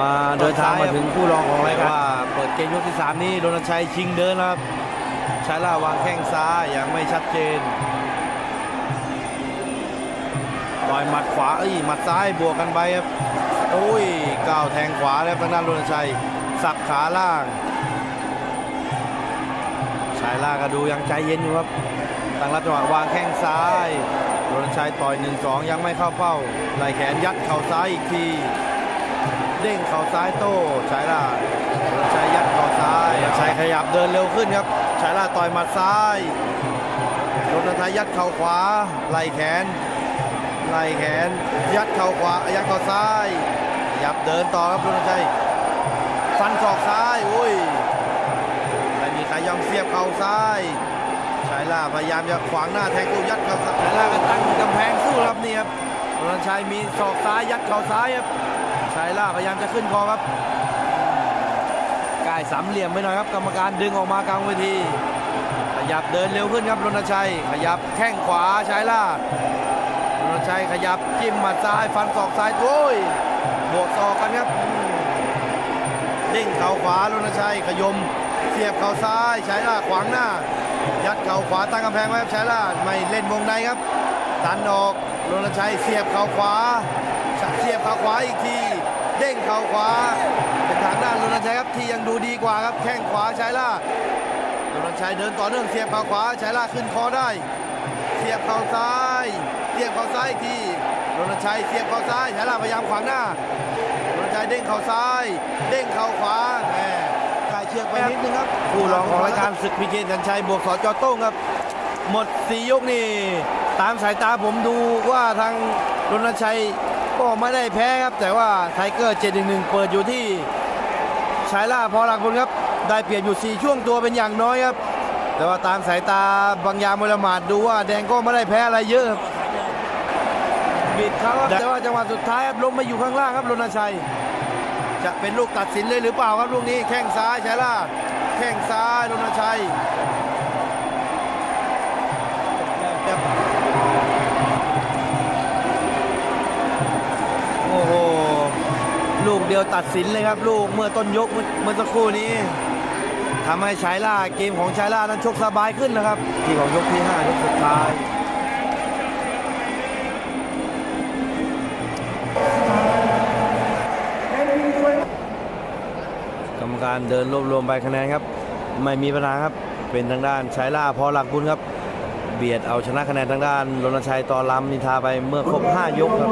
มาเดินทางมาถึงคู่รองของรายการว่าเปิดเกมยกที่ 3 นี้โดนชัยชิงเดินนะครับชายล่าวางแข้งซ้ายอย่างไม่ชัดเจนต่อยหมัดขวาเอ้ยหมัดซ้ายบวกกันไปครับโอ้ยก้าวแทงขวาแล้วทางด้านโดนชัยสับขาล่างชายล่าก็ดูยังใจเย็นอยู่ครับตั้งรับจังหวะวางแข้งซ้ายโดนชัยต่อย1-2ยังไม่เข้าเป้าไหล่แขนยัดเข่าซ้ายอีกที เด้งเข่าซ้ายโต้ชายล่าโดนชัยยัดเข่าซ้ายชัยขยับเดินเร็วขึ้นครับชายล่าต่อยหมัดซ้ายโดนชัยยัดเข่าขวาไหล่แขนไหล่แขน ยัดเข่าขวายัดเข่าซ้ายขยับเดินต่อครับโดนชัยฟันศอกซ้ายอุ้ยไม่มีใครยอมเสียบเข่าซ้ายชายล่าพยายามจะขวางหน้าแทงตู้ยัดเข่าซ้ายชายล่าก็ตั้งกำแพงสู้ครับนี่ครับโดนชัยมีศอกซ้ายยัดเข่าซ้ายครับ ชายล่าพยายามจะขึ้นคอครับกายสามเหลี่ยมไปหน่อยครับ กรรมการดึงออกมากลางเวที ขยับเดินเร็วขึ้นครับรณชัย ขยับแข้งขวาชายล่ารณชัยขยับจิ้มหมัดซ้ายฟันศอกซ้ายโอ้ยบวกศอกกันครับอืมเด้งเข่าขวารณชัยขยมเสียบเข่าซ้ายชายล่าขวางหน้า ยัดเข่าขวาตั้งกำแพงไว้ครับชายล่าไม่เล่นวงในครับดันออกรณชัยเสียบเข่าขวาเสียบเข่าขวาอีกที ด้งเข่าขวา เป็นทางด้านรณชัยครับที่ยังดูดีกว่าครับแข้งขวาชายล่ารณชัยเดินต่อเนื่องเสียบเข่าขวาชายล่าขึ้นคอได้ เสียบเข่าซ้ายเสียบเข่าซ้ายอีกทีรณชัยเสียบเข่าซ้ายชายล่าพยายามขวางหน้ารณชัยเด้งเข่าซ้าย เด้งเข่าขวาแหมกายเชือกไปนิดนึงครับผู้รองของรายการศึกพีเกสัญชัยบวกสจโต้งครับหมดสียกนี่ตามสายตาผมดูว่าทางรณชัย ก็ไม่ได้แพ้ครับ แต่ว่าไทเกอร์ 711 เปิดอยู่ที่ชายล่าพอหลักบุญครับ ได้เปรียบอยู่ 4 ช่วงตัวเป็นอย่างน้อยครับ แต่ว่าตามสายตาบางยามวลมาดดูว่าแดงก็ไม่ได้แพ้อะไรเยอะครับบิดเขาครับแต่ว่าจังหวะสุดท้ายครับลงมาอยู่ข้างล่างครับรณชัย จะเป็นลูกตัดสินเลยหรือเปล่าครับลูกนี้แข้งซ้ายชายล่าแข้งซ้ายรณชัย ลูกเดียวตัดสินเลยครับ ลูกเมื่อต้นยกเมื่อสักครู่นี้ทำให้ชายล่าเกมของชายล่านั้นชกสบายขึ้นนะครับ ที่ของยกที่5ยกสุดท้ายกรรมการเดินรวบรวมใบคะแนนครับ ไม่มีปัญหาครับเป็นทางด้านชายล่าพอหลักบุญครับ เบียดเอาชนะคะแนนทางด้านรณชัยต่อลำนิทาไปเมื่อครบ 5 ยกครับ